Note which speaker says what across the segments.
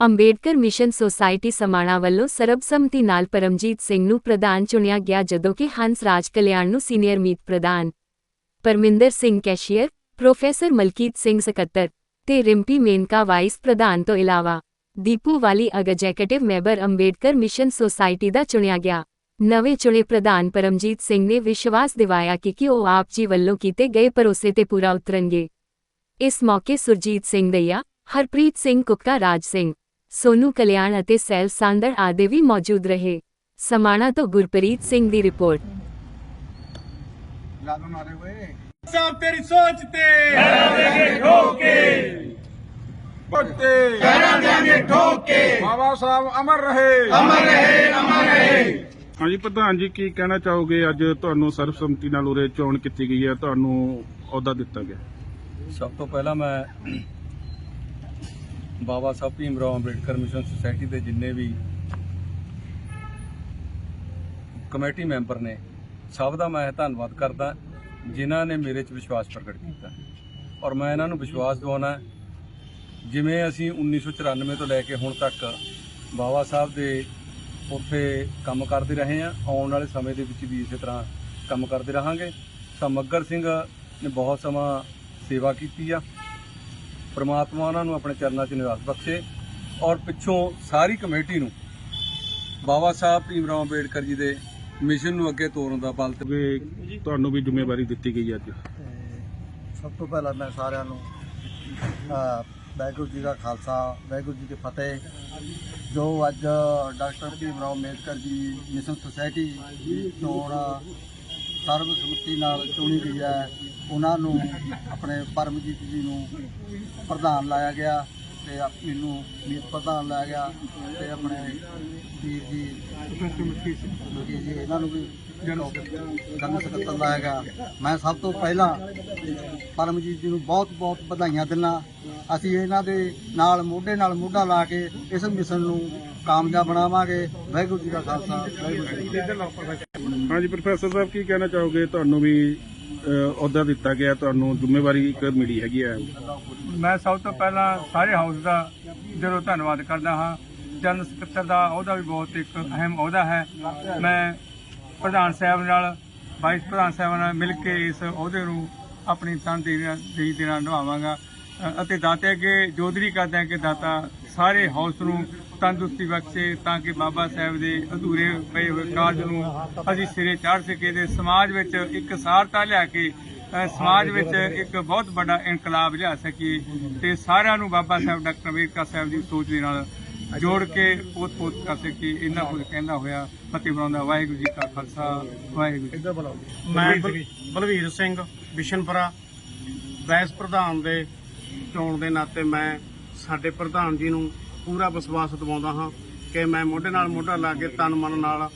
Speaker 1: Ambedkar mission society Samana ਵੱਲੋਂ ਸਰਬਸੰਮਤੀ ਨਾਲ ਪਰਮਜੀਤ ਸਿੰਘ ਨੂੰ ਪ੍ਰਧਾਨ ਚੁਣਿਆ ਗਿਆ ਜਦੋਂ ਕਿ ਹੰਸ ਰਾਜ ਕਲਿਆਣ ਨੂੰ ਸੀਨੀਅਰ ਮੀਤ ਪ੍ਰਧਾਨ। ਪਰਮਿੰਦਰ ਸਿੰਘ ਕੈਸ਼ੀਅਰ, ਪ੍ਰੋਫੈਸਰ ਮਲਕੀਤ ਸਿੰਘ ਸਕੱਤਰ ਤੇ ਰਿੰਪੀ ਮੇਨਕਾ ਵਾਈਸ ਪ੍ਰਧਾਨ ਤੋਂ ਇਲਾਵਾ ਦੀਪੂ ਵਾਲੀ executive member Ambedkar mission society ਦਾ ਚੁਣਿਆ ਗਿਆ। ਨਵੇਂ ਚੁਣੇ ਪ੍ਰਧਾਨ ਪਰਮਜੀਤ ਸਿੰਘ ਨੇ ਵਿਸ਼ਵਾਸ ਦਿਵਾਇਆ ਕਿ ਕਿ ਉਹ ਆਪ ਜੀ ਵੱਲੋਂ ਕੀਤੇ ਗਏ ਭਰੋਸੇ ਤੇ ਪੂਰਾ ਉਤਰਨਗੇ। ਇਸ ਮੌਕੇ ਸੁਰਜੀਤ ਸਿੰਘ ਦਈਆ, ਹਰਪ੍ਰੀਤ ਸਿੰਘ ਕੁੱਕਾ ਰਾਜ ਸਿੰਘ ਸੋਨੂ ਕਲਿਆਣ ਅਤੇ ਸੈਲ ਸਾਂਦੜ ਆਦਿ ਵੀ ਮੌਜੂਦ ਰਹੇ। ਸਮਾਣਾ ਤੋਂ ਗੁਰਪ੍ਰੀਤ ਸਿੰਘ ਦੀ ਰਿਪੋਰਟ।
Speaker 2: ਲਾਲੂ ਮਾਰੇ ਓਏ।
Speaker 3: ਸਾਹਿਬ ਤੇਰੀ ਸੋਚ ਤੇ।
Speaker 2: ਬੱਤੇ
Speaker 3: ਕਹਿਣਾ ਦੇਾਂਗੇ ਠੋਕ। ਕੇ
Speaker 2: ਬਾਬਾ ਸਾਹਿਬ ਅਮਰ ਰਹੇ।
Speaker 3: ਅਮਰ ਰਹੇ ਅਮਰ ਰਹੇ।
Speaker 4: ਹਾਂਜੀ ਪ੍ਰਧਾਨ ਜੀ ਕੀ ਕਹਿਣਾ ਚਾਹੋਗੇ? ਅੱਜ ਤੁਹਾਨੂੰ ਸਰਬਸੰਮਤੀ ਨਾਲ ਉਰੇ ਚੋਣ ਕੀਤੀ ਗਈ ਹੈ। ਤੁਹਾਨੂੰ ਅਹੁਦਾ ਦਿੱਤਾ ਗਿਆ।
Speaker 5: ਸਭ ਤੋਂ ਪਹਿਲਾਂ ਮੈਂ ਬਾਬਾ ਸਾਹਿਬ ਭੀਮ ਰਾਓ ਅੰਬੇਡਕਰ ਮਿਸ਼ਨ ਸੁਸਾਇਟੀ ਦੇ ਜਿੰਨੇ ਵੀ ਕਮੇਟੀ ਮੈਂਬਰ ਨੇ, ਸਭ ਦਾ ਮੈਂ ਧੰਨਵਾਦ ਕਰਦਾ, ਜਿਨ੍ਹਾਂ ਨੇ ਮੇਰੇ 'ਚ ਵਿਸ਼ਵਾਸ ਪ੍ਰਗਟ ਕੀਤਾ। ਔਰ ਮੈਂ ਇਹਨਾਂ ਨੂੰ ਵਿਸ਼ਵਾਸ ਦਿਵਾਉਣਾ, ਜਿਵੇਂ ਅਸੀਂ 1994 ਤੋਂ ਲੈ ਕੇ ਹੁਣ ਤੱਕ ਬਾਬਾ ਸਾਹਿਬ ਦੇ ਉੱਥੇ ਕੰਮ ਕਰਦੇ ਰਹੇ ਹਾਂ, ਆਉਣ ਵਾਲੇ ਸਮੇਂ ਦੇ ਵਿੱਚ ਵੀ ਇਸੇ ਤਰ੍ਹਾਂ ਕੰਮ ਕਰਦੇ ਰਹਾਂਗੇ। ਤਾਂ ਸਿੰਘ ਨੇ ਬਹੁਤ ਸਮਾਂ ਸੇਵਾ ਕੀਤੀ ਆ। ਪ੍ਰਮਾਤਮਾ ਉਹਨਾਂ ਨੂੰ ਆਪਣੇ ਚਰਨਾਂ 'ਚ ਨਿਵਾਸ ਬਖਸ਼ੇ ਔਰ ਪਿੱਛੋਂ ਸਾਰੀ ਕਮੇਟੀ ਨੂੰ ਬਾਬਾ ਸਾਹਿਬ ਭੀਮ ਰਾਓ ਅੰਬੇਡਕਰ ਜੀ ਦੇ ਮਿਸ਼ਨ ਨੂੰ ਅੱਗੇ ਤੋਰਨ ਦਾ ਬਲ ਤੇ
Speaker 4: ਤੁਹਾਨੂੰ ਵੀ ਜ਼ਿੰਮੇਵਾਰੀ ਦਿੱਤੀ ਗਈ ਹੈ ਅੱਜ।
Speaker 2: ਸਭ ਤੋਂ ਪਹਿਲਾਂ ਮੈਂ ਸਾਰਿਆਂ ਨੂੰ ਵਾਹਿਗੁਰੂ ਜੀ ਦਾ ਖਾਲਸਾ ਵਾਹਿਗੁਰੂ ਜੀ ਕੀ ਫਤਿਹ। ਜੋ ਅੱਜ doctor Bhim Rao Ambedkar ji mission society ਦੀ ਚੋਣ ਸਰਬਸੰਮਤੀ ਨਾਲ ਚੁਣੀ ਗਈ ਹੈ। ਉਹਨਾਂ ਨੂੰ ਆਪਣੇ ਪਰਮਜੀਤ ਜੀ ਨੂੰ ਪ੍ਰਧਾਨ ਲਾਇਆ ਗਿਆ ਤੇ ਮੈਨੂੰ ਮੀਤ ਪ੍ਰਧਾਨ ਲਾਇਆ ਗਿਆ ਤੇ ਆਪਣੇ ਵੀਰ ਜੀ ਜੀ ਜੀ ਇਹਨਾਂ ਨੂੰ ਵੀ ਜਨਰਲ ਸਕੱਤਰ ਲਾਇਆ ਗਿਆ। ਮੈਂ ਸਭ ਤੋਂ ਪਹਿਲਾਂ ਪਰਮਜੀਤ ਜੀ ਨੂੰ ਬਹੁਤ ਬਹੁਤ ਵਧਾਈਆਂ ਦਿੰਦਾ। ਅਸੀਂ ਇਹਨਾਂ ਦੇ ਨਾਲ ਮੋਢੇ ਨਾਲ ਮੋਢਾ ਲਾ ਕੇ ਇਸ ਮਿਸ਼ਨ ਨੂੰ ਕਾਮਯਾਬ ਬਣਾਵਾਂਗੇ। ਵਾਹਿਗੁਰੂ ਜੀ ਦਾ ਖਾਲਸਾ ਵਾਹਿਗੁਰੂ ਜੀ
Speaker 4: ਹਾਂਜੀ ਪ੍ਰੋਫੈਸਰ ਸਾਹਿਬ ਕੀ ਕਹਿਣਾ ਚਾਹੋਗੇ? ਤੁਹਾਨੂੰ ਵੀ ਅਹ, ਅਹੁਦਾ ਦਿੱਤਾ ਗਿਆ ਤੁਹਾਨੂੰ ਜ਼ਿੰਮੇਵਾਰੀ ਇੱਕ ਮਿਲੀ ਹੈਗੀ ਹੈ।
Speaker 3: ਮੈਂ ਸਭ ਤੋਂ ਪਹਿਲਾਂ ਸਾਰੇ ਹਾਊਸ ਦਾ ਦਿਲੋਂ ਧੰਨਵਾਦ ਕਰਦਾ ਹਾਂ। ਜਨਰਲ ਸਕੱਤਰ ਦਾ ਉਹਦਾ ਵੀ ਬਹੁਤ ਇੱਕ ਅਹਿਮ ਅਹੁਦਾ ਹੈ। ਮੈਂ ਪ੍ਰਧਾਨ ਸਾਹਿਬ ਨਾਲ ਵਾਈਸ ਪ੍ਰਧਾਨ ਸਾਹਿਬ ਨਾਲ ਮਿਲ ਕੇ ਇਸ ਅਹੁਦੇ ਨੂੰ ਆਪਣੀ ਤਨਦੇਹੀ ਦੇ ਨਾਲ ਨਿਭਾਵਾਂਗਾ। ਅਤੇ ਦਾਤੇ ਅੱਗੇ ਜੋਦਰੀ ਕਰਦੇ ਹਾਂ ਕਿ ਦਾਤਾ ਸਾਰੇ ਹਾਊਸ ਨੂੰ ਤੰਦਰੁਸਤੀ ਬਖਸ਼ੇ ਤਾਂ ਕਿ ਬਾਬਾ ਸਾਹਿਬ ਦੇ ਅਧੂਰੇ ਪਏ ਹੋਏ ਕਾਰਜ ਨੂੰ ਅਸੀਂ ਸਿਰੇ ਚਾੜ ਸਕੇ ਤੇ ਸਮਾਜ ਵਿੱਚ ਇੱਕ ਸਾਰਤਾ ਲਿਆ ਕੇ ਸਮਾਜ ਵਿੱਚ ਇੱਕ ਬਹੁਤ ਵੱਡਾ ਇਨਕਲਾਬ ਲਿਆ ਸਕੀਏ ਤੇ ਸਾਰਿਆਂ ਨੂੰ ਬਾਬਾ ਸਾਹਿਬ ਡਾਕਟਰ ਅੰਬੇਡਕਰ ਸਾਹਿਬ ਦੀ ਸੋਚ ਦੇ ਨਾਲ ਜੋੜ ਕੇ ਪੋਤ-ਪੋਤ ਕਰ ਸਕੀਏ। ਇਹਨਾਂ ਕੁਝ ਕਹਿੰਦਾ ਹੋਇਆ ਫਤਿਹ ਬਣਾਉਂਦਾ ਵਾਹਿਗੁਰੂ ਜੀ ਕਾ ਖਾਲਸਾ ਵਾਹਿਗੁਰੂ ਜੀ।
Speaker 6: ਮੈਂ ਬਲ- ਬਲਵੀਰ ਸਿੰਘ ਬਿਸ਼ਨਪੁਰਾ। ਵਾਈਸ ਪ੍ਰਧਾਨ ਦੇ ਚੋਣ ਦੇ ਨਾਤੇ ਮੈਂ ਸਾਡੇ ਪ੍ਰਧਾਨ ਜੀ ਨੂੰ ਪੂਰਾ ਵਿਸ਼ਵਾਸ ਦਿਵਾਉਂਦਾ ਹਾਂ ਕਿ ਮੈਂ ਮੋਢੇ ਨਾਲ ਮੋਢਾ ਲਾ ਕੇ ਤਨ ਮਨ ਨਾਲ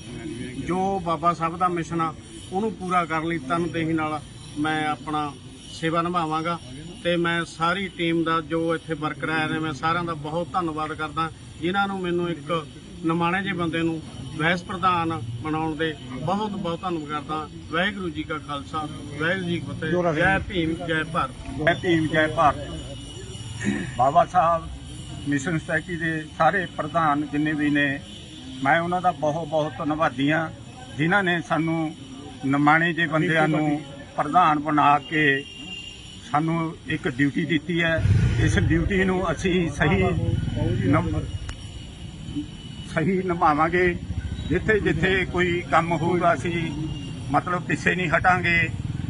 Speaker 6: ਜੋ ਬਾਬਾ ਸਾਹਿਬ ਦਾ ਮਿਸ਼ਨ ਆ, ਉਹਨੂੰ ਪੂਰਾ ਕਰਨ ਲਈ ਤਨ ਦੇਹੀ ਨਾਲ ਮੈਂ ਆਪਣਾ ਸੇਵਾ ਨਿਭਾਵਾਂਗਾ ਤੇ ਮੈਂ ਸਾਰੀ ਟੀਮ ਦਾ ਜੋ ਇੱਥੇ ਵਰਕਰ ਆਏ ਨੇ, ਮੈਂ ਸਾਰਿਆਂ ਦਾ ਬਹੁਤ ਧੰਨਵਾਦ ਕਰਦਾ, ਜਿਨ੍ਹਾਂ ਨੂੰ ਮੈਨੂੰ ਇੱਕ ਨਿਮਾਣੇ ਜਿਹੇ ਬੰਦੇ ਨੂੰ ਵਾਈਸ ਪ੍ਰਧਾਨ ਬਣਾਉਣ ਦੇ ਬਹੁਤ ਬਹੁਤ ਧੰਨਵਾਦ ਕਰਦਾ। ਵਾਹਿਗੁਰੂ ਜੀ ਕਾ ਖਾਲਸਾ, ਵਾਹਿਗੁਰੂ ਜੀ ਕੀ ਫਤਿਹ। ਜੈ ਭੀਮ, ਜੈ ਭਾਰਤ।
Speaker 7: ਜੈ ਭੀਮ, ਜੈ ਭਾਰਤ। ਬਾਬਾ ਸਾਹਿਬ ਮਿਸ਼ਨ ਸੁਸਾਇਟੀ ਦੇ ਸਾਰੇ ਪ੍ਰਧਾਨ ਜਿੰਨੇ ਵੀ ਨੇ ਮੈਂ ਉਹਨਾਂ ਦਾ ਬਹੁਤ ਬਹੁਤ ਧੰਨਵਾਦੀ ਹਾਂ ਜਿਨ੍ਹਾਂ ਨੇ ਸਾਨੂੰ ਨਿਮਾਣੇ ਜੇ ਬੰਦਿਆਂ ਨੂੰ ਪ੍ਰਧਾਨ ਬਣਾ ਕੇ ਸਾਨੂੰ ਇੱਕ ਡਿਊਟੀ ਦਿੱਤੀ ਹੈ। ਇਸ ਡਿਊਟੀ ਨੂੰ ਅਸੀਂ ਸਹੀ ਸਹੀ ਨਿਭਾਵਾਂਗੇ। ਜਿੱਥੇ ਜਿੱਥੇ ਕੋਈ ਕੰਮ ਹੋਊਗਾ ਅਸੀਂ ਮਤਲਬ ਪਿੱਛੇ ਨਹੀਂ ਹਟਾਂਗੇ।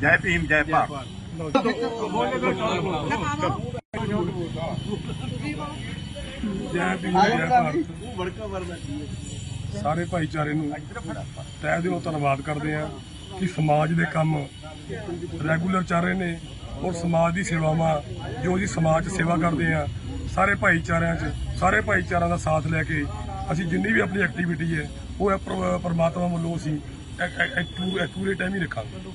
Speaker 7: ਜੈ ਭੀਮ ਜੈ ਭਾਰਤ।
Speaker 8: ਸਾਰੇ ਭਾਈਚਾਰੇ ਨੂੰ ਤਹਿ ਦਿਲੋਂ ਧੰਨਵਾਦ ਕਰਦੇ ਆ ਕਿ ਸਮਾਜ ਦੇ ਕੰਮ ਰੈਗੂਲਰ ਚੱਲ ਰਹੇ ਨੇ ਔਰ ਸਮਾਜ ਦੀ ਸੇਵਾਵਾਂ ਜੋ ਜੀ ਸਮਾਜ 'ਚ ਸੇਵਾ ਕਰਦੇ ਆ ਸਾਰੇ ਭਾਈਚਾਰਿਆਂ 'ਚ ਸਾਰੇ ਭਾਈਚਾਰਿਆਂ ਦਾ ਸਾਥ ਲੈ ਕੇ ਅਸੀਂ ਜਿੰਨੀ ਵੀ ਆਪਣੀ ਐਕਟੀਵਿਟੀ ਹੈ ਉਹ ਪਰਮਾਤਮਾ ਵੱਲੋਂ ਅਸੀਂ ਐਕੂਰੇਟ ਟਾਈਮ ਹੀ ਰੱਖਾਂਗੇ।